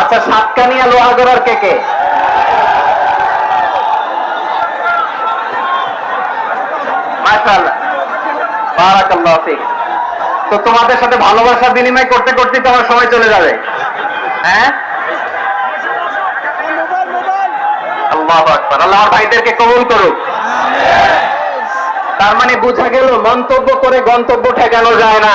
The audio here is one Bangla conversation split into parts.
আচ্ছা সাতকানিয়া লোহাগড়ার কে কে? তো তোমাদের সাথে ভালোবাসা বিনিময় করতে করতে তোমার সময় চলে যাবে। হ্যাঁ? আল্লাহ আল্লাহ ভাইদেরকে কবুল করুক। তার মানে বোঝা গেল, মন্তব্য করে গন্তব্য ঠেকানো যায় না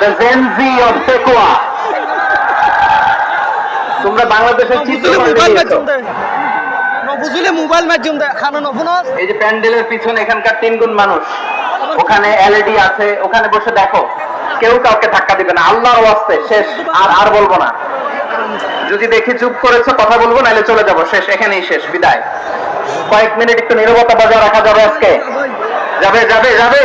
the Gen Z of টেকুয়া তোমরা বাংলাদেশের চিত্র বুঝলে মোবাইল। মাধ্যম। খানা নফুনস এই যে প্যান্ডেলের পিছনে এখানকার তিন গুণ মানুষ। ওখানে এলইডি আছে ওখানে বসে দেখো। কেউ কাউকে ধাক্কা দিবে না। আল্লাহর ওয়াস্তে শেষ আর আর বলব না। যদি দেখি চুপ করেছ কথা বলব নাহলে চলে যাব। শেষ এখানেই শেষ বিদায়। কয়েক মিনিট একটু নীরবতা বজায় রাখা যাবে আজকে। যাবে যাবে যাবে।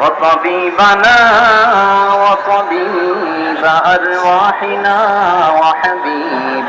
وطبيبنا وطبيب أرواحنا وحبيب